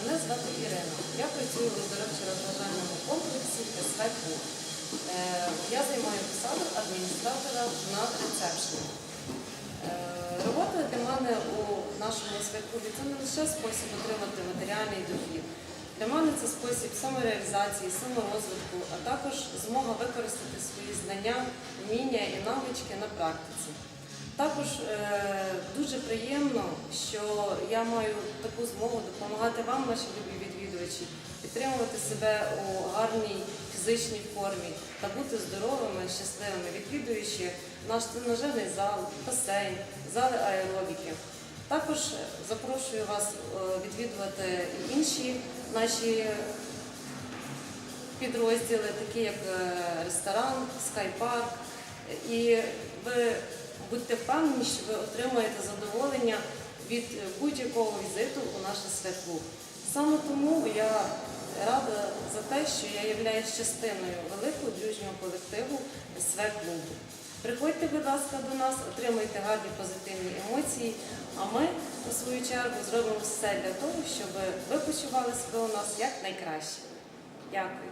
Мене звати Ірина. Я працюю в оздоровчо-розважальному комплексі СВ «Клуб». Е, Я займаю посаду адміністратора на рецепшені. Е, Робота для мене у нашому СВ клубі це не лише спосіб отримати матеріальний дохід. Для мене це спосіб самореалізації, саморозвитку, а також змога використати свої знання, вміння і навички на практиці. Також е, дуже приємно, що я маю таку змогу допомагати вам, наші любі відвідувачі, підтримувати себе у гарній фізичній формі та бути здоровими, щасливими, відвідуючи наш тренажерний зал, басейн, зали аеробіки. Також запрошую вас е, відвідувати інші наші підрозділи, такі як е, ресторан, скайпарк. І ви будьте впевнені, що ви отримаєте задоволення від е, будь-якого візиту у наш свят-клуб. Саме тому я рада за те, що я являюсь частиною великого дружнього колективу СВ-клубу. Приходьте, будь ласка, до нас, отримайте гарні позитивні емоції, а ми, у свою чергу, зробимо все для того, щоб ви почували себе у нас як найкраще. Дякую.